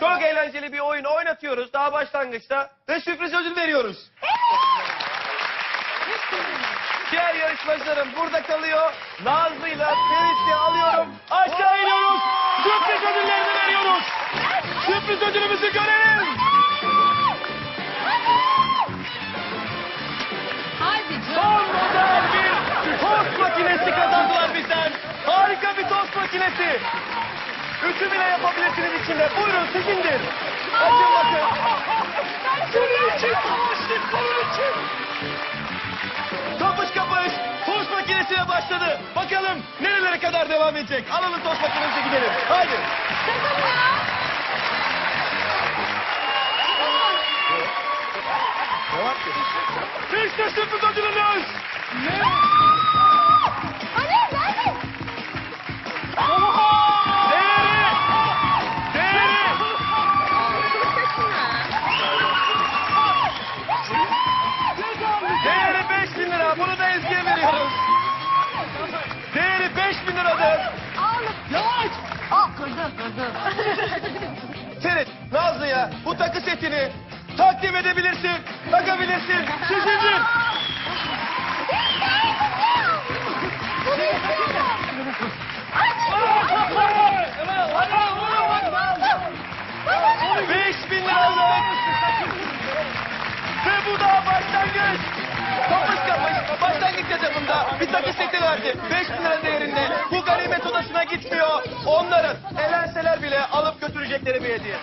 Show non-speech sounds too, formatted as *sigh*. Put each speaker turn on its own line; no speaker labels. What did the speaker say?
Çok eğlenceli bir oyun oynatıyoruz daha başlangıçta ve sürpriz ödül veriyoruz. Diğer yarışmacılarım burada kalıyor. Nazlı'yla Ferit'i alıyorum. Aşağı iniyoruz. Sürpriz ödüllerini veriyoruz. Sürpriz ödülümüzü görelim. Son model bir tost makinesi kazandılar bizden. Harika bir tost makinesi. Ütü bile yapabilirsiniz içinde. Buyurun sizindir. Açın bakın. Senin için tost, senin için. Kapış kapış tost makinesiyle başladı. Bakalım nerelere kadar devam edecek. Alalım tost makinesi gidelim. Haydi. Devam ki. İşte sürpriz ödülünüz. Bin liradır. Yavaş.
Aa kırdı kırdı. *laughs*
Ferit, Nazlı'ya bu takı setini takdim edebilirsin. Takabilirsin. Sizindir. Beş bin liralık. Ve bu da başlangıç. Kapış kapış. Başlangıç etabında bir takı seti verdi. Beş bin lira bile alıp götürecekleri bir hediye.